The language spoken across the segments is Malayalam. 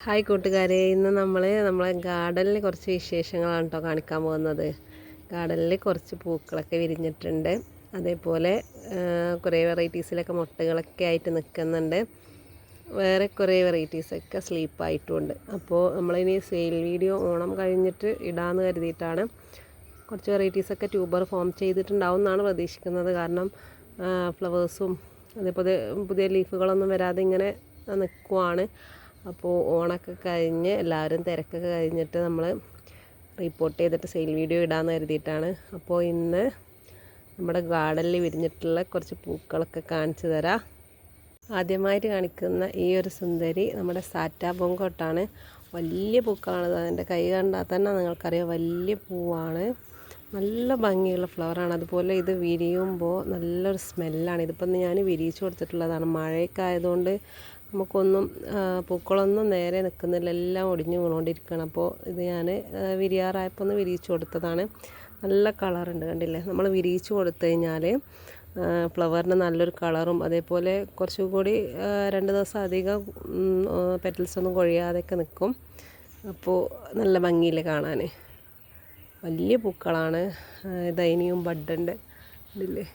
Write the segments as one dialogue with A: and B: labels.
A: ഹായ് കൂട്ടുകാരെ ഇന്ന് നമ്മൾ നമ്മളെ ഗാർഡനിൽ കുറച്ച് വിശേഷങ്ങളാണ് കേട്ടോ കാണിക്കാൻ പോകുന്നത്. ഗാർഡനിൽ കുറച്ച് പൂക്കളൊക്കെ വിരിഞ്ഞിട്ടുണ്ട്. അതേപോലെ കുറേ വെറൈറ്റീസിലൊക്കെ മുട്ടകളൊക്കെ ആയിട്ട് നിൽക്കുന്നുണ്ട്. വേറെ കുറേ വെറൈറ്റീസൊക്കെ സ്ലീപ്പായിട്ടുമുണ്ട് അപ്പോൾ നമ്മളിനി സെയിൽ വീഡിയോ ഓണം കഴിഞ്ഞിട്ട് ഇടാമെന്ന് കരുതിയിട്ടാണ് കുറച്ച് വെറൈറ്റീസൊക്കെ ട്യൂബർ ഫോം ചെയ്തിട്ടുണ്ടാവും എന്നാണ് പ്രതീക്ഷിക്കുന്നത്. കാരണം ഫ്ലവേഴ്സും അതേപോലെ പുതിയ ലീഫുകളൊന്നും വരാതെ ഇങ്ങനെ നിൽക്കുവാണ് അപ്പോൾ ഓണൊക്കെ കഴിഞ്ഞ് എല്ലാവരും തിരക്കൊക്കെ കഴിഞ്ഞിട്ട് നമ്മൾ റിപ്പോർട്ട് ചെയ്തിട്ട് സെയിൽ വീഡിയോ ഇടാമെന്ന് കരുതിയിട്ടാണ്. അപ്പോൾ ഇന്ന് നമ്മുടെ ഗാർഡനിൽ വിരിഞ്ഞിട്ടുള്ള കുറച്ച് പൂക്കളൊക്കെ കാണിച്ചു തരാം. ആദ്യമായിട്ട് കാണിക്കുന്ന ഈ ഒരു സുന്ദരി നമ്മുടെ സാറ്റാ പൊങ്കോട്ടാണ്. വലിയ പൂക്കളാണ് അതിന്റെ കൈ കണ്ടാൽ തന്നെ നിങ്ങൾക്കറിയാം വലിയ പൂവാണ്. നല്ല ഭംഗിയുള്ള ഫ്ലവറാണ്. അതുപോലെ ഇത് വിരിയുമ്പോൾ നല്ലൊരു സ്മെല്ലാണ്. ഇതിപ്പം ഞാൻ വിരിയിച്ചു കൊടുത്തിട്ടുള്ളതാണ്. മഴയൊക്കെ ആയതുകൊണ്ട് നമുക്കൊന്നും പൂക്കളൊന്നും നേരെ നിൽക്കുന്നില്ല. എല്ലാം ഒടിഞ്ഞു വീണുകൊണ്ടിരിക്കുകയാണ് അപ്പോൾ ഇത് ഞാൻ വിരിയാറായപ്പോൾ ഒന്ന് വിരിയിച്ചു കൊടുത്തതാണ്. നല്ല കളറുണ്ട് കണ്ടില്ലേ? നമ്മൾ വിരിയിച്ചു കൊടുത്തു കഴിഞ്ഞാൽ ഫ്ലവറിന് നല്ലൊരു കളറും അതേപോലെ കുറച്ചും കൂടി രണ്ട് ദിവസം അധികം പെറ്റൽസ് ഒന്നും കൊഴിയാതെയൊക്കെ നിൽക്കും. അപ്പോൾ നല്ല ഭംഗിയില്ലേ കാണാൻ വലിയ പൂക്കളാണ് ദൈനിയും ബഡുണ്ട് ഇതില്ലേ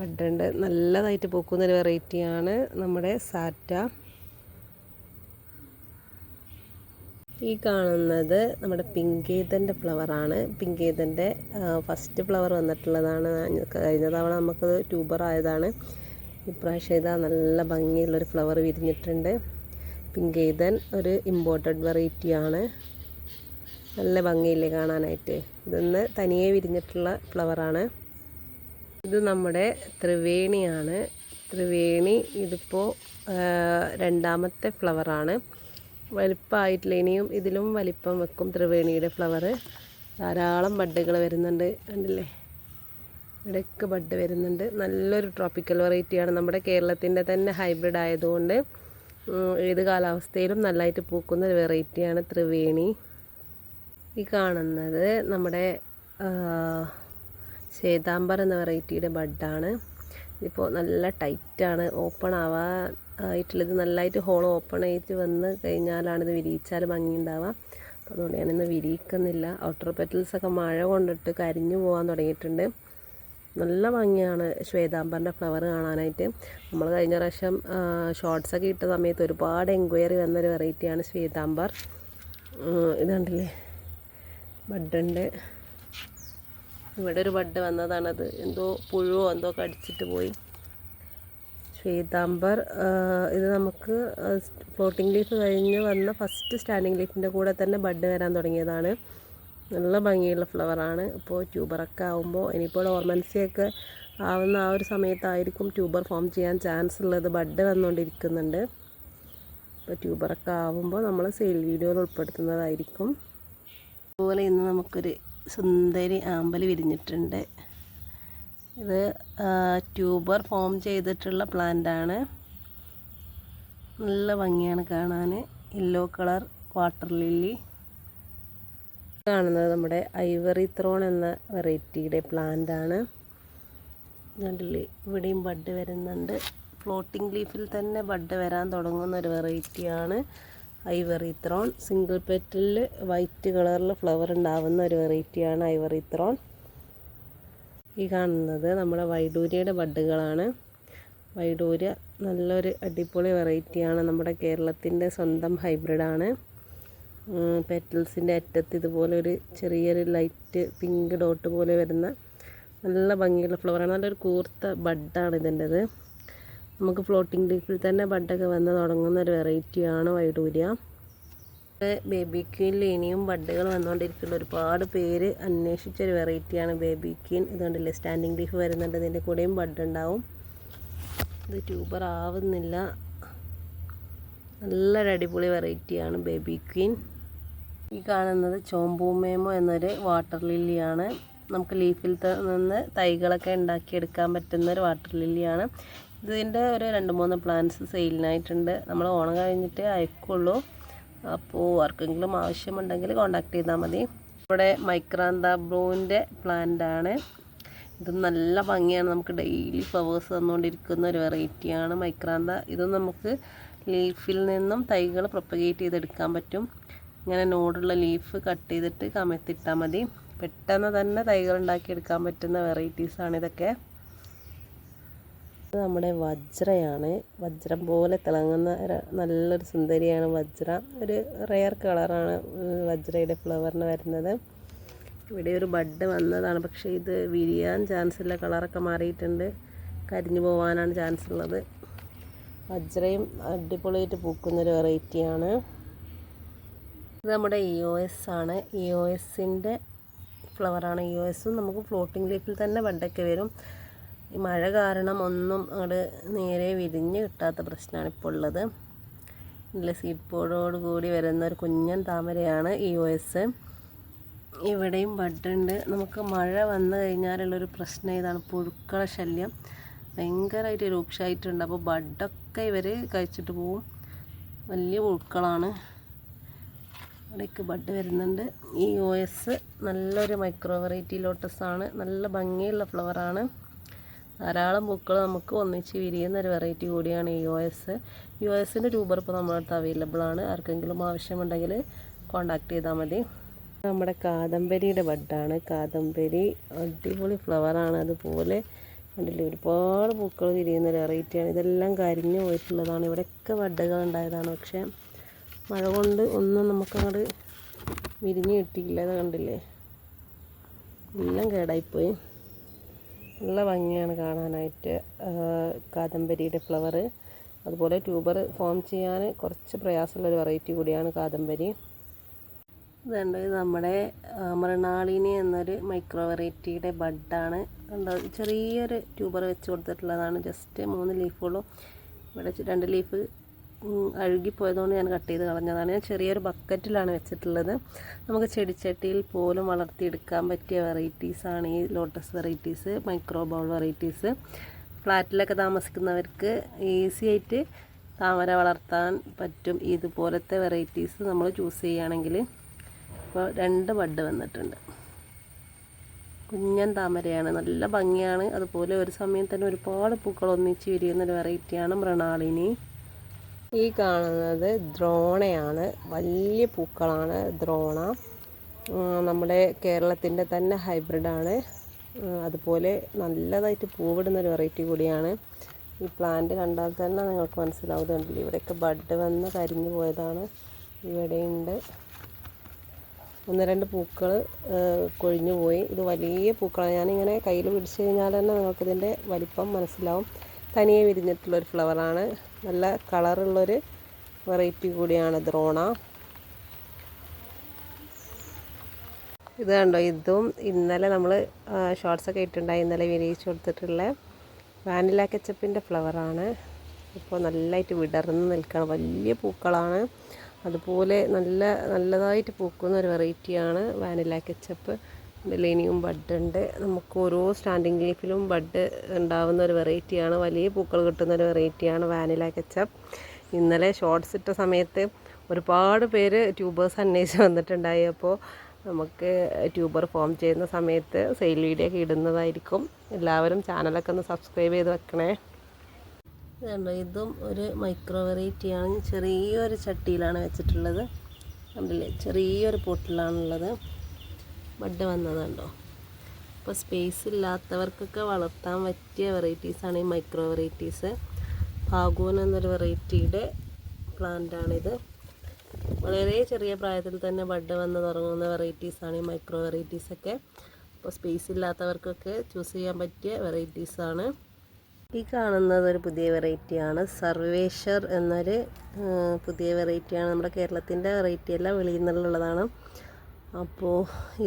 A: ബഡുണ്ട് നല്ലതായിട്ട് പൂക്കുന്നൊരു വെറൈറ്റിയാണ് നമ്മുടെ സാറ്റ. ഈ കാണുന്നത് നമ്മുടെ പിങ്കേതന്റെ ഫ്ലവറാണ്. പിങ്കേതന്റെ ഫസ്റ്റ് ഫ്ലവർ വന്നിട്ടുള്ളതാണ്. കഴിഞ്ഞ തവണ നമുക്കത് ട്യൂബർ ആയതാണ്. ഇപ്രാവശ്യം ഇതാ നല്ല ഭംഗിയുള്ളൊരു ഫ്ലവർ വിരിഞ്ഞിട്ടുണ്ട്. പിങ്കേതൻ ഒരു ഇമ്പോർട്ടഡ് വെറൈറ്റിയാണ് നല്ല ഭംഗിയില്ലേ കാണാനായിട്ട്. ഇതൊന്ന് തനിയെ വിരിഞ്ഞിട്ടുള്ള ഫ്ലവറാണ് ഇത് നമ്മുടെ ത്രിവേണിയാണ്. ത്രിവേണി ഇതിപ്പോൾ രണ്ടാമത്തെ ഫ്ലവറാണ് വലിപ്പമായിട്ടില്ല ഇനിയും ഇതിലും വലിപ്പം വെക്കും ത്രിവേണിയുടെ ഫ്ലവർ ധാരാളം ബഡ്ഡുകൾ വരുന്നുണ്ട് കണ്ടില്ലേ? ഇടയ്ക്ക് ബഡ് വരുന്നുണ്ട്. നല്ലൊരു ട്രോപ്പിക്കൽ വെറൈറ്റിയാണ് നമ്മുടെ കേരളത്തിന്റെ തന്നെ ഹൈബ്രിഡ് ആയതുകൊണ്ട് ഏത് കാലാവസ്ഥയിലും നല്ലതായിട്ട് പൂക്കുന്ന ഒരു വെറൈറ്റിയാണ് ത്രിവേണി. ഈ കാണുന്നത് നമ്മുടെ ശ്വേതാംബർ എന്ന വെറൈറ്റിയുടെ ബഡാണ്. ഇതിപ്പോൾ നല്ല ടൈറ്റാണ്. ഓപ്പൺ ആവാൻ ആയിട്ടുള്ളത് നല്ലതായിട്ട് ഹോൾ ഓപ്പൺ ആയിട്ട് വന്ന് കഴിഞ്ഞാലാണ് ഇത് വിരിയിച്ചാൽ ഭംഗി ഉണ്ടാവുക അപ്പോൾ അതുകൊണ്ട് ഞാനിന്ന് വിരിയിക്കുന്നില്ല. ഔട്ടർ പെറ്റൽസ് ഒക്കെ മഴ കൊണ്ടിട്ട് കരിഞ്ഞു പോകാൻ തുടങ്ങിയിട്ടുണ്ട്. നല്ല ഭംഗിയാണ് ശ്വേതാംബറിന്റെ ഫ്ലവർ കാണാനായിട്ട്. നമ്മൾ കഴിഞ്ഞ പ്രാവശ്യം ഷോർട്സ് ഒക്കെ ഇട്ട സമയത്ത് ഒരുപാട് എൻക്വയറി വന്നൊരു വെറൈറ്റിയാണ് ശ്വേതാംബർ. ഇതുണ്ടല്ലേ ഇത് കണ്ടില്ലേ? ബഡുണ്ട്. ഇവിടെ ഒരു ബഡ് വന്നതാണത്. എന്തോ പുഴുവോ എന്തോ കടിച്ചിട്ട് പോയി. ശ്വേതാംബർ ഇത് നമുക്ക് ഫ്ലോട്ടിംഗ് ലീഫ് കഴിഞ്ഞ് വന്ന ഫസ്റ്റ് സ്റ്റാൻഡിങ് ലീഫിന്റെ കൂടെ തന്നെ ബഡ് വരാൻ തുടങ്ങിയതാണ്. നല്ല ഭംഗിയുള്ള ഫ്ലവറാണ് ഇപ്പോൾ ട്യൂബറൊക്കെ ആകുമ്പോൾ ഇനിയിപ്പോൾ ഓർമൻസിയൊക്കെ ആവുന്ന ആ ഒരു സമയത്തായിരിക്കും ട്യൂബർ ഫോം ചെയ്യാൻ ചാൻസ് ഉള്ളത്. ബഡ് വന്നുകൊണ്ടിരിക്കുന്നുണ്ട് ഇപ്പോൾ ട്യൂബറൊക്കെ ആവുമ്പോൾ നമ്മൾ സെയിൽ വീഡിയോയിൽ ഉൾപ്പെടുത്തുന്നതായിരിക്കും. അതുപോലെ ഇന്ന് നമുക്കൊരു സുന്ദരി ആമ്പൽ വിരിഞ്ഞിട്ടുണ്ട്. ഇത് ട്യൂബർ ഫോം ചെയ്തിട്ടുള്ള പ്ലാന്റാണ്. നല്ല ഭംഗിയാണ് കാണാൻ യെല്ലോ കളർ വാട്ടർ ലില്ലി. കാണുന്നത് നമ്മുടെ ഐവറി ത്രോൺ എന്ന വെറൈറ്റിയുടെ പ്ലാന്റാണ്. കണ്ടില്ലേ? ഇവിടെയും ബഡ് വരുന്നുണ്ട്. ഫ്ലോട്ടിംഗ് ലീഫിൽ തന്നെ ബഡ് വരാൻ തുടങ്ങുന്ന ഒരു വെറൈറ്റിയാണ്. Ivory throne. സിംഗിൾ പെറ്റലിൽ വൈറ്റ് കളറിൽ ഫ്ലവർ ഉണ്ടാവുന്ന ഒരു വെറൈറ്റിയാണ് ഐവറി ത്രോൺ. ഈ കാണുന്നത് നമ്മുടെ വൈഡൂര്യയുടെ ബഡുകളാണ് വൈഡൂര്യ നല്ലൊരു അടിപൊളി വെറൈറ്റിയാണ്. നമ്മുടെ കേരളത്തിന്റെ സ്വന്തം ഹൈബ്രിഡാണ് പെറ്റൽസിന്റെ അറ്റത്ത് ഇതുപോലെ ഒരു ചെറിയൊരു ലൈറ്റ് പിങ്ക് ഡോട്ട് പോലെ വരുന്ന നല്ല ഭംഗിയുള്ള ഫ്ലവറാണ്. നല്ലൊരു കൂർത്ത ബഡാണ് ഇതിന്റെത്. നമുക്ക് ഫ്ലോട്ടിംഗ് ലീഫിൽ തന്നെ ബഡൊക്കെ വന്ന് തുടങ്ങുന്ന ഒരു വെറൈറ്റിയാണ് വൈഡൂര്യ. ബേബി ക്വീനിൽ ഇനിയും ബഡ്ഡുകൾ വന്നുകൊണ്ടിരിക്കുന്ന ഒരുപാട് പേര് അന്വേഷിച്ചൊരു വെറൈറ്റിയാണ് ബേബി ക്വീൻ ഇതുകൊണ്ടില്ലേ സ്റ്റാൻഡിങ് ലീഫ് വരുന്നുണ്ട് ഇതിന്റെ കൂടെയും ബഡ്ഡുണ്ടാവും ഇത് ട്യൂബർ ആവുന്നില്ല. നല്ലൊരു അടിപൊളി വെറൈറ്റിയാണ് ബേബി ക്വീൻ ഈ കാണുന്നത് ചോമ്പൂമേമോ എന്നൊരു വാട്ടർ ലില്ലിയാണ് നമുക്ക് ലീഫിൽ നിന്ന് തൈകളൊക്കെ ഉണ്ടാക്കിയെടുക്കാൻ പറ്റുന്ന ഒരു വാട്ടർ ലില്ലിയാണ് ഇതിന്റെ ഒരു രണ്ട് മൂന്ന് പ്ലാന്റ്സ് സെയിലിനായിട്ടുണ്ട് നമ്മൾ ഓണം കഴിഞ്ഞിട്ട് അയക്കുള്ളൂ. അപ്പോൾ ആർക്കെങ്കിലും ആവശ്യമുണ്ടെങ്കിൽ കോണ്ടാക്ട് ചെയ്താൽ മതി. ഇവിടെ മൈക്രാന്ത ബ്ലൂവിന്റെ ആണ്. ഇത് നല്ല ഭംഗിയാണ്. നമുക്ക് ഡെയിലി ഫ്ലവേഴ്സ് തന്നുകൊണ്ടിരിക്കുന്ന ഒരു വെറൈറ്റിയാണ് മൈക്രാന്ത. ഇത് നമുക്ക് ലീഫിൽ നിന്നും തൈകൾ പ്രൊപ്പഗേറ്റ് ചെയ്തെടുക്കാൻ പറ്റും. ഇങ്ങനെ നോടുള്ള ലീഫ് കട്ട് ചെയ്തിട്ട് കമത്തിട്ടാൽ മതി. പെട്ടെന്ന് തന്നെ തൈകൾ ഉണ്ടാക്കിയെടുക്കാൻ പറ്റുന്ന വെറൈറ്റീസാണ് ഇതൊക്കെ. ഇത് നമ്മുടെ വജ്രയാണ്. വജ്രം പോലെ തിളങ്ങുന്ന നല്ലൊരു സുന്ദരിയാണ് വജ്ര. ഒരു റെയർ കളറാണ് വജ്രയുടെ ഫ്ലവറിന് വരുന്നത്. ഇവിടെ ഒരു ബഡ് വന്നതാണ് പക്ഷേ ഇത് വിരിയാൻ ചാൻസ് ഇല്ല കളറൊക്കെ മാറിയിട്ടുണ്ട്. കരിഞ്ഞു പോകാനാണ് ചാൻസ് ഉള്ളത്. വജ്രയും അടിപൊളിയായിട്ട് പൂക്കുന്നൊരു വെറൈറ്റിയാണ് ഇത് നമ്മുടെ ഇ ഒ എസ് ആണ്. ഇ ഒ എസിന്റെ ഫ്ലവറാണ് ഇ ഒ എസും നമുക്ക് ഫ്ലോട്ടിംഗ് ലീഫിൽ തന്നെ ബഡൊക്കെ വരും. ഈ മഴ കാരണം ഒന്നും അങ്ങോട്ട് നേരെ വിരിഞ്ഞ് കിട്ടാത്ത പ്രശ്നമാണ് ഇപ്പോൾ ഉള്ളത്. പോടോട് കൂടി വരുന്ന ഒരു കുഞ്ഞൻ താമരയാണ് ഈ ഒ എസ്. ഇവിടെയും ബഡുണ്ട് നമുക്ക് മഴ വന്നു കഴിഞ്ഞാലുള്ളൊരു പ്രശ്നം ഇതാണ് പുഴുക്കള ശല്യം. ഭയങ്കരമായിട്ട് രൂക്ഷമായിട്ടുണ്ട് അപ്പോൾ ബഡൊക്കെ ഇവർ കഴിച്ചിട്ട് പോവും. വലിയ പുഴുക്കളാണ്. ഇവിടേക്ക് ബഡ് വരുന്നുണ്ട്. ഈ ഒ എസ് നല്ലൊരു മൈക്രോ വെറൈറ്റി ലോട്ടസ് ആണ് നല്ല ഭംഗിയുള്ള ഫ്ലവറാണ്. ധാരാളം പൂക്കൾ നമുക്ക് ഒന്നിച്ച് വിരിയുന്ന ഒരു വെറൈറ്റി കൂടിയാണ് ഒ എസ് യു എസിന്റെ ട്യൂബർ ഇപ്പോൾ നമ്മുടെ അവൈലബിൾ ആണ്. ആർക്കെങ്കിലും ആവശ്യമുണ്ടെങ്കിൽ കോൺടാക്ട് ചെയ്താൽ മതി. നമ്മുടെ കാദംബരിയുടെ ബഡാണ്. കാദംബരി അടിപൊളി ഫ്ലവറാണ് അതുപോലെ കണ്ടില്ലേ ഒരുപാട് പൂക്കൾ വിരിയുന്ന ഒരു വെറൈറ്റിയാണ് ഇതെല്ലാം കരിഞ്ഞു പോയിട്ടുള്ളതാണ്. ഇവിടെയൊക്കെ ബഡുകൾ ഉണ്ടായതാണ്. പക്ഷേ മഴ കൊണ്ട് ഒന്നും നമുക്കങ്ങോട്ട് വിരിഞ്ഞ് കിട്ടിയില്ല. അത് കണ്ടില്ലേ? എല്ലാം കേടായിപ്പോയി. നല്ല ഭംഗിയാണ് കാണാനായിട്ട് കാദംബരിയുടെ ഫ്ലവർ. അതുപോലെ ട്യൂബർ ഫോം ചെയ്യാൻ കുറച്ച് പ്രയാസമുള്ളൊരു വെറൈറ്റി കൂടിയാണ് കാദംബരി. ഇതുണ്ട് ഇത് നമ്മുടെ മൃണാളിനി എന്നൊരു മൈക്രോ വെറൈറ്റിയുടെ ബഡാണ്. കണ്ടോ ചെറിയൊരു ട്യൂബർ വെച്ച് കൊടുത്തിട്ടുള്ളതാണ്. ജസ്റ്റ് മൂന്ന് ലീഫുകളും ഇവിടെ രണ്ട് ലീഫ് അഴുകിപ്പോയതുകൊണ്ട് ഞാൻ കട്ട് ചെയ്ത് കളഞ്ഞതാണ്. ഞാൻ ചെറിയൊരു ബക്കറ്റിലാണ് വെച്ചിട്ടുള്ളത്. നമുക്ക് ചെടിച്ചട്ടിയിൽ പോലും വളർത്തിയെടുക്കാൻ പറ്റിയ വെറൈറ്റീസാണ് ഈ lotus varieties micro bowl varieties ഫ്ലാറ്റിലൊക്കെ താമസിക്കുന്നവർക്ക് ഈസി ആയിട്ട് താമര വളർത്താൻ പറ്റും. ഇതുപോലത്തെ വെറൈറ്റീസ് നമ്മൾ ചൂസ് ചെയ്യുകയാണെങ്കിൽ ഇപ്പോൾ രണ്ട് ബഡ് വന്നിട്ടുണ്ട്. കുഞ്ഞൻ താമരയാണ്. നല്ല ഭംഗിയാണ്. അതുപോലെ ഒരു സമയം തന്നെ ഒരുപാട് പൂക്കൾ ഒന്നിച്ച് വിരിയുന്ന ഒരു വെറൈറ്റിയാണ് മൃണാളിനി. ഈ കാണുന്നത് ദ്രോണയാണ്. വലിയ പൂക്കളാണ് ദ്രോണ. നമ്മുടെ കേരളത്തിന്റെ തന്നെ ഹൈബ്രിഡാണ്. അതുപോലെ നല്ലതായിട്ട് പൂവിടുന്ന ഒരു വെറൈറ്റി കൂടിയാണ്. ഈ പ്ലാന്റ് കണ്ടാൽ തന്നെ നിങ്ങൾക്ക് മനസ്സിലാവുന്നുണ്ടല്ലോ ഇവിടെയൊക്കെ ബഡ് വന്ന് കരിഞ്ഞു പോയതാണ്. ഇവിടെയുണ്ട്. ഒന്ന് രണ്ട് പൂക്കൾ കൊഴിഞ്ഞു പോയി. ഇത് വലിയ പൂക്കളാണ്. ഞാനിങ്ങനെ കയ്യിൽ പിടിച്ചു കഴിഞ്ഞാൽ തന്നെ നിങ്ങൾക്കിതിന്റെ വലിപ്പം മനസ്സിലാവും. തനിയെ വിരിഞ്ഞിട്ടുള്ളൊരു ഫ്ലവറാണ് നല്ല കളറുള്ളൊരു വെറൈറ്റി കൂടിയാണ് ദ്രോണ ഇത് കണ്ടോ ഇതും ഇന്നലെ നമ്മൾ ഷോർട്സൊക്കെ ഇട്ടുണ്ടായി ഇന്നലെ വിരിയിച്ചു കൊടുത്തിട്ടുള്ള വാനില കെച്ചപ്പിന്റെ ഫ്ലവറാണ് ഇപ്പോൾ നല്ലതായിട്ട് വിടർന്ന് നിൽക്കണം. വലിയ പൂക്കളാണ്. അതുപോലെ നല്ല നല്ലതായിട്ട് പൂക്കുന്ന ഒരു വെറൈറ്റിയാണ് വാനില കെച്ചപ്പ് ഇതിൽ ഇനിയും ബഡ് ഉണ്ട് നമുക്ക് ഓരോ സ്റ്റാൻഡിങ് ലീഫിലും ബഡ് ഉണ്ടാവുന്ന ഒരു വെറൈറ്റിയാണ് വലിയ പൂക്കൾ കിട്ടുന്ന ഒരു വെറൈറ്റിയാണ് വാനില കെച്ചപ്പ് ഇന്നലെ ഷോർട്ട്സ് ഇട്ട സമയത്ത് ഒരുപാട് പേര് ട്യൂബേഴ്സ് അന്വേഷിച്ച് വന്നിട്ടുണ്ടായി. അപ്പോൾ നമുക്ക് ട്യൂബർ ഫോം ചെയ്യുന്ന സമയത്ത് സെയിൽ വീഡിയോ ഒക്കെ ഇടുന്നതായിരിക്കും. എല്ലാവരും ചാനലൊക്കെ ഒന്ന് സബ്സ്ക്രൈബ് ചെയ്ത് വെക്കണേ. കണ്ടോ ഇതും ഒരു മൈക്രോ വെറൈറ്റിയാണ് ചെറിയൊരു ചട്ടിയിലാണ് വെച്ചിട്ടുള്ളത്. കണ്ടില്ലേ? ചെറിയൊരു പോട്ടിലാണുള്ളത്. ബഡ് വന്നതുണ്ടോ? അപ്പോൾ സ്പേസ് ഇല്ലാത്തവർക്കൊക്കെ വളർത്താൻ പറ്റിയ വെറൈറ്റീസാണ് ഈ മൈക്രോ വെറൈറ്റീസ് പാഗൂൻ എന്നൊരു വെറൈറ്റിയുടെ പ്ലാന്റാണിത് വളരെ ചെറിയ പ്രായത്തിൽ തന്നെ ബഡ് വന്ന് തുടങ്ങുന്ന വെറൈറ്റീസാണ് ഈ മൈക്രോ വെറൈറ്റീസൊക്കെ അപ്പോൾ സ്പേസ് ഇല്ലാത്തവർക്കൊക്കെ ചൂസ് ചെയ്യാൻ പറ്റിയ വെറൈറ്റീസാണ് ഈ കാണുന്നത് ഒരു പുതിയ വെറൈറ്റിയാണ് സർവേഷർ എന്നൊരു പുതിയ വെറൈറ്റിയാണ് നമ്മുടെ കേരളത്തിന്റെ വെറൈറ്റി അല്ല വെളിയിൽ നിന്നുള്ളതാണ്. അപ്പോൾ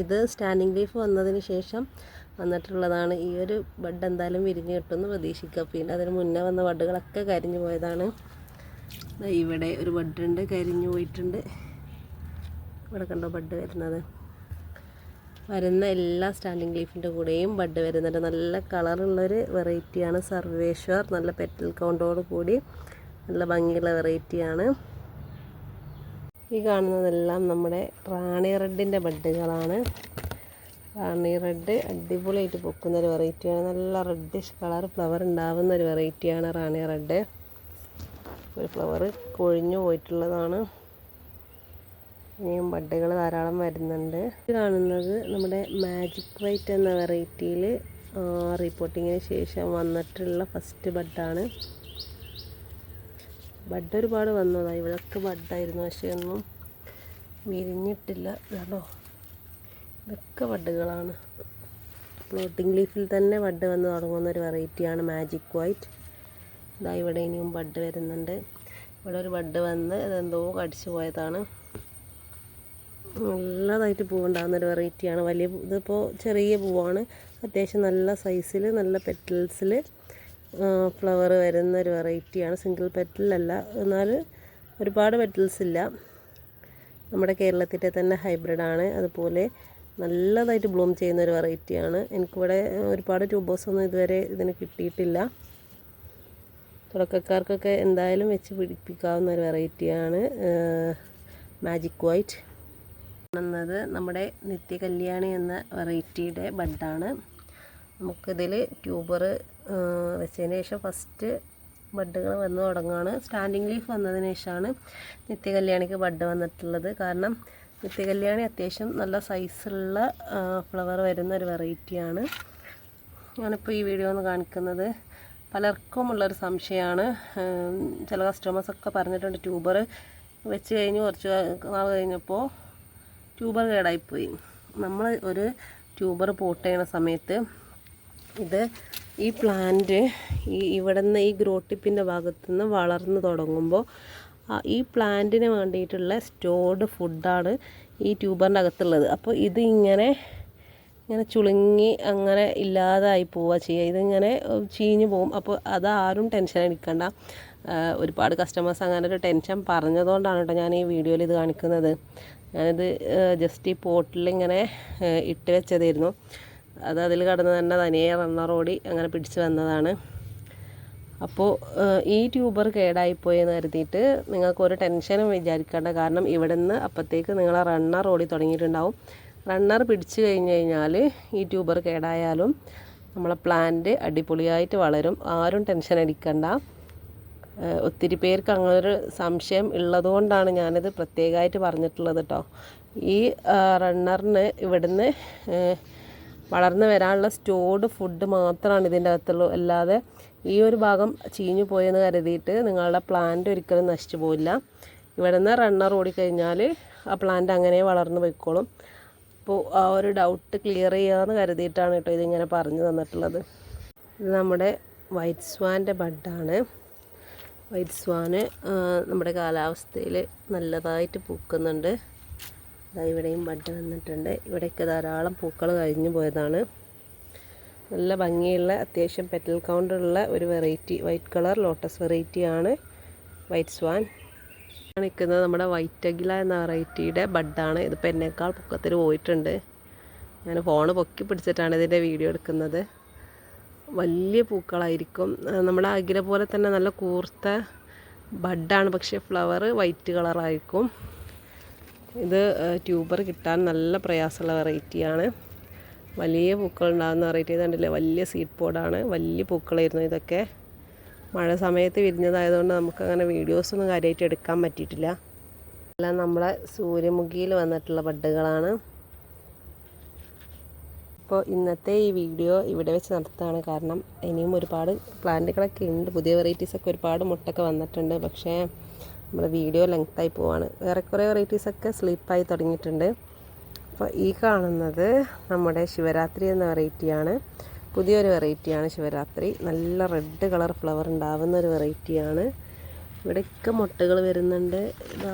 A: ഇത് സ്റ്റാൻഡിങ് ലീഫ് വന്നതിന് ശേഷം വന്നിട്ടുള്ളതാണ്. ഈ ഒരു ബഡ് എന്തായാലും വിരിഞ്ഞ് കിട്ടുമെന്ന് പ്രതീക്ഷിക്കുക. പിന്നെ അതിന് മുന്നേ വന്ന ബഡുകളൊക്കെ കരിഞ്ഞു പോയതാണ്. ഇവിടെ ഒരു ബഡുണ്ട് കരിഞ്ഞു പോയിട്ടുണ്ട്. ഇവിടെ കണ്ടോ ബഡ് വരുന്നത്? വരുന്ന എല്ലാ സ്റ്റാൻഡിങ് ലീഫിന്റെ കൂടെയും ബഡ് വരുന്നുണ്ട്. നല്ല കളറുള്ളൊരു വെറൈറ്റിയാണ് സർവേശ്വർ. നല്ല പെറ്റൽ കൗണ്ടോട് കൂടി നല്ല ഭംഗിയുള്ള വെറൈറ്റിയാണ്. ഈ കാണുന്നതെല്ലാം നമ്മുടെ റാണി റെഡിന്റെ ബഡ്ഡുകളാണ്. റാണി റെഡ് അടിപൊളിയായിട്ട് പൊക്കുന്ന ഒരു വെറൈറ്റിയാണ് നല്ല റെഡിഷ് കളർ ഫ്ലവർ ഉണ്ടാവുന്ന ഒരു വെറൈറ്റിയാണ് റാണി റെഡ്. ഒരു ഫ്ലവർ കൊഴിഞ്ഞു പോയിട്ടുള്ളതാണ്. ഇനിയും ബഡ്ഡുകൾ ധാരാളം വരുന്നുണ്ട്. ഇത് കാണുന്നത് നമ്മുടെ മാജിക് വൈറ്റ് എന്ന വെറൈറ്റിയിൽ റിപ്പോർട്ടിങ്ങിന് ശേഷം വന്നിട്ടുള്ള ഫസ്റ്റ് ബഡാണ് ബഡ് ഒരുപാട് വന്നതാണ് ഇവിടൊക്കെ ബഡായിരുന്നു പക്ഷേ ഒന്നും വിരിഞ്ഞിട്ടില്ല കേട്ടോ ഇതൊക്കെ ബഡുകളാണ് ഫ്ലോട്ടിംഗ് ലീഫിൽ തന്നെ ബഡ് വന്ന് തുടങ്ങുന്ന ഒരു വെറൈറ്റിയാണ് മാജിക് വൈറ്റ്. ഇതാ ഇവിടെ ഇനിയും ബഡ് വരുന്നുണ്ട്. ഇവിടെ ഒരു ബഡ് വന്ന് അതെന്തോ കടിച്ചു പോയതാണ്. നല്ലതായിട്ട് പൂവുണ്ടാകുന്ന ഒരു വെറൈറ്റിയാണ്. വലിയ ഇതിപ്പോൾ ചെറിയ പൂവാണ്. അത്യാവശ്യം നല്ല സൈസിൽ നല്ല പെറ്റൽസിൽ ഫ്ലവർ വരുന്ന ഒരു വെറൈറ്റിയാണ് സിംഗിൾ പെറ്റലല്ല എന്നാൽ ഒരുപാട് പെറ്റൽസ് ഇല്ല. നമ്മുടെ കേരളത്തിന്റെ തന്നെ ഹൈബ്രിഡാണ് അതുപോലെ നല്ലതായിട്ട് ബ്ലൂം ചെയ്യുന്ന ഒരു വെറൈറ്റിയാണ് എനിക്കിവിടെ ഒരുപാട് ട്യൂബേഴ്സൊന്നും ഇതുവരെ ഇതിന് കിട്ടിയിട്ടില്ല. തുടക്കക്കാർക്കൊക്കെ എന്തായാലും വെച്ച് പിടിപ്പിക്കാവുന്ന ഒരു വെറൈറ്റിയാണ് മാജിക് വൈറ്റ് കാണുന്നത് നമ്മുടെ നിത്യകല്യാണി എന്ന വെറൈറ്റിയുടെ ബഡാണ് നമുക്കിതിൽ ട്യൂബർ വെച്ചതിന് ശേഷം ഫസ്റ്റ് ബഡ്ഡുകൾ വന്ന് തുടങ്ങുകയാണ് സ്റ്റാൻഡിങ് ലീഫ് വന്നതിന് ശേഷമാണ് നിത്യകല്യാണിക്ക് ബഡ് വന്നിട്ടുള്ളത്. കാരണം നിത്യകല്യാണി അത്യാവശ്യം നല്ല സൈസുള്ള ഫ്ലവർ വരുന്ന ഒരു വെറൈറ്റിയാണ്. ഞാനിപ്പോൾ ഈ വീഡിയോ ഒന്ന് കാണിക്കുന്നത്. പലർക്കും ഉള്ളൊരു സംശയമാണ് ചില കസ്റ്റമേഴ്സൊക്കെ പറഞ്ഞിട്ടുണ്ട് ട്യൂബർ വെച്ച് കഴിഞ്ഞ് കുറച്ച് നാൾ കഴിഞ്ഞപ്പോൾ ട്യൂബർ കേടായിപ്പോയി. നമ്മൾ ഒരു ട്യൂബർ പോട്ട് ചെയ്യുന്ന സമയത്ത് ഇത് ഈ പ്ലാന്റ് ഈ ഇവിടെ നിന്ന് ഈ ഗ്രോട്ടിപ്പിന്റെ ഭാഗത്തു നിന്ന് വളർന്നു തുടങ്ങുമ്പോൾ ഈ പ്ലാന്റിന് വേണ്ടിയിട്ടുള്ള സ്റ്റോർഡ് ഫുഡാണ് ഈ ട്യൂബറിന്റെ അകത്തുള്ളത്. അപ്പോൾ ഇത് ഇങ്ങനെ ഇങ്ങനെ ചുളുങ്ങി അങ്ങനെ ഇല്ലാതായി പോവുക ചെയ്യുക ഇതിങ്ങനെ ചീഞ്ഞു പോകും അപ്പോൾ അതാരും ടെൻഷൻ അടിക്കണ്ട. ഒരുപാട് കസ്റ്റമേഴ്സ് അങ്ങനെ ഒരു ടെൻഷൻ പറഞ്ഞതുകൊണ്ടാണ് കേട്ടോ ഞാൻ ഈ വീഡിയോയിൽ ഇത് കാണിക്കുന്നത്. ഞാനിത് ജസ്റ്റ് ഈ പോട്ടിൽ ഇങ്ങനെ ഇട്ട് വെച്ചതായിരുന്നു. അത് അതിൽ കടന്ന് തന്നെ തനിയെ റണ്ണറോടി അങ്ങനെ പിടിച്ച് വന്നതാണ്. അപ്പോൾ ഈ ട്യൂബർ കേടായിപ്പോയെന്ന് കരുതിയിട്ട് നിങ്ങൾക്ക് ഒരു ടെൻഷനും വിചാരിക്കേണ്ട കാരണം ഇവിടെ നിന്ന് അപ്പോഴത്തേക്ക് നിങ്ങൾ റണ്ണർ ഓടി തുടങ്ങിയിട്ടുണ്ടാവും. റണ്ണർ പിടിച്ചു കഴിഞ്ഞ് കഴിഞ്ഞാൽ ഈ ട്യൂബർ കേടായാലും നമ്മളെ പ്ലാന്റ് അടിപൊളിയായിട്ട് വളരും. ആരും ടെൻഷൻ അടിക്കണ്ട. ഒത്തിരി പേർക്ക് അങ്ങനൊരു സംശയം ഉള്ളതുകൊണ്ടാണ് ഞാനിത് പ്രത്യേകമായിട്ട് പറഞ്ഞിട്ടുള്ളത് കേട്ടോ ഈ റണ്ണറിന് ഇവിടുന്ന് വളർന്നു വരാനുള്ള സ്റ്റോർഡ് ഫുഡ് മാത്രമാണ് ഇതിന്റെ അകത്തുള്ളൂ. അല്ലാതെ ഈ ഒരു ഭാഗം ചീഞ്ഞു പോയെന്ന് കരുതിയിട്ട് നിങ്ങളുടെ പ്ലാന്റ് ഒരിക്കലും നശിച്ചു പോയില്ല ഇവിടെ നിന്ന് റണ്ണർ ഓടിക്കഴിഞ്ഞാൽ ആ പ്ലാന്റ് അങ്ങനെ വളർന്നു പോയിക്കോളും. അപ്പോൾ ആ ഒരു ഡൗട്ട് ക്ലിയർ ചെയ്യാമെന്ന് കരുതിയിട്ടാണ് കേട്ടോ ഇതിങ്ങനെ പറഞ്ഞു തന്നിട്ടുള്ളത്. ഇത് നമ്മുടെ വൈറ്റ് സ്വാന്റെ ബഡാണ് വൈറ്റ് സ്വാന് നമ്മുടെ കാലാവസ്ഥയിൽ നല്ലതായിട്ട് പൂക്കുന്നുണ്ട്. ഇവിടെയും ബഡ് വന്നിട്ടുണ്ട്. ഇവിടെയൊക്കെ ധാരാളം പൂക്കൾ കഴിഞ്ഞു പോയതാണ്. നല്ല ഭംഗിയുള്ള അത്യാവശ്യം പെറ്റൽ കൗണ്ടുള്ള ഒരു വെറൈറ്റി. വൈറ്റ് കളർ ലോട്ടസ് വെറൈറ്റിയാണ് വൈറ്റ് സ്വാൻ. നിൽക്കുന്നത് നമ്മുടെ വൈറ്റ് അഗില എന്ന വെറൈറ്റിയുടെ ബഡാണ്. ഇതിപ്പോൾ എന്നേക്കാൾ പൊക്കത്തിൽ പോയിട്ടുണ്ട്. ഞാൻ ഫോണ് പൊക്കി പിടിച്ചിട്ടാണ് ഇതിന്റെ വീഡിയോ എടുക്കുന്നത്. വലിയ പൂക്കളായിരിക്കും. നമ്മുടെ അകില പോലെ തന്നെ നല്ല കൂർത്ത ബഡാണ്. പക്ഷേ ഫ്ലവർ വൈറ്റ് കളറായിരിക്കും. ഇത് ട്യൂബർ കിട്ടാൻ നല്ല പ്രയാസമുള്ള വെറൈറ്റിയാണ്. വലിയ പൂക്കൾ ഉണ്ടാകുന്ന വെറൈറ്റി കണ്ടില്ലേ? വലിയ സീഡ് പോഡാണ് വലിയ പൂക്കളായിരുന്നു ഇതൊക്കെ. മഴ സമയത്ത് വിരിഞ്ഞതായതുകൊണ്ട് നമുക്കങ്ങനെ വീഡിയോസൊന്നും കാര്യമായിട്ട് എടുക്കാൻ പറ്റിയിട്ടില്ല. എല്ലാം നമ്മളെ സൂര്യമുഖിയിൽ വന്നിട്ടുള്ള ബഡ്ഡുകളാണ്. അപ്പോൾ ഇന്നത്തെ ഈ വീഡിയോ ഇവിടെ വെച്ച് നടത്തുകയാണ് കാരണം ഇനിയും ഒരുപാട് പ്ലാന്റുകളൊക്കെ ഉണ്ട്. പുതിയ വെറൈറ്റീസൊക്കെ ഒരുപാട് മുട്ടൊക്കെ വന്നിട്ടുണ്ട്. പക്ഷേ നമ്മുടെ വീഡിയോ ലെങ്ത്തായി പോവാണ്. വേറെ കുറേ വെറൈറ്റീസൊക്കെ സ്ലീപ്പായി തുടങ്ങിയിട്ടുണ്ട്. അപ്പോൾ ഈ കാണുന്നത് നമ്മുടെ ശിവരാത്രി എന്ന വെറൈറ്റിയാണ് പുതിയൊരു വെറൈറ്റിയാണ് ശിവരാത്രി. നല്ല റെഡ് കളർ ഫ്ലവർ ഉണ്ടാവുന്ന ഒരു വെറൈറ്റിയാണ് ഇവിടെയൊക്കെ മുട്ടകൾ വരുന്നുണ്ട്. ഇതാ.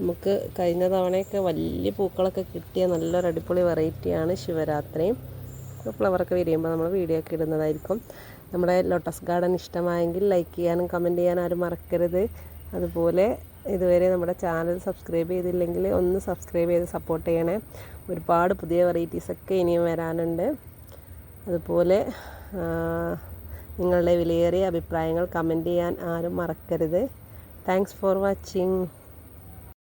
A: നമുക്ക് കഴിഞ്ഞ തവണയൊക്കെ വലിയ പൂക്കളൊക്കെ കിട്ടിയ നല്ലൊരു അടിപൊളി വെറൈറ്റിയാണ് ശിവരാത്രി. ഫ്ലവറൊക്കെ വിരിയുമ്പോൾ നമ്മൾ വീഡിയോ ഒക്കെ ഇടുന്നതായിരിക്കും. നമ്മുടെ ലോട്ടസ് ഗാർഡൻ ഇഷ്ടമായെങ്കിൽ ലൈക്ക് ചെയ്യാനും കമന്റ് ചെയ്യാനും ആരും മറക്കരുത്. അതുപോലെ ഇതുവരെ നമ്മുടെ ചാനൽ സബ്സ്ക്രൈബ് ചെയ്തില്ലെങ്കിൽ ഒന്ന് സബ്സ്ക്രൈബ് ചെയ്ത് സപ്പോർട്ട് ചെയ്യണേ. ഒരുപാട് പുതിയ വെറൈറ്റീസൊക്കെ ഇനിയും വരാനുണ്ട്. അതുപോലെ നിങ്ങളുടെ വിലയേറിയ അഭിപ്രായങ്ങൾ കമന്റ് ചെയ്യാൻ ആരും മറക്കരുത്. Thanks for watching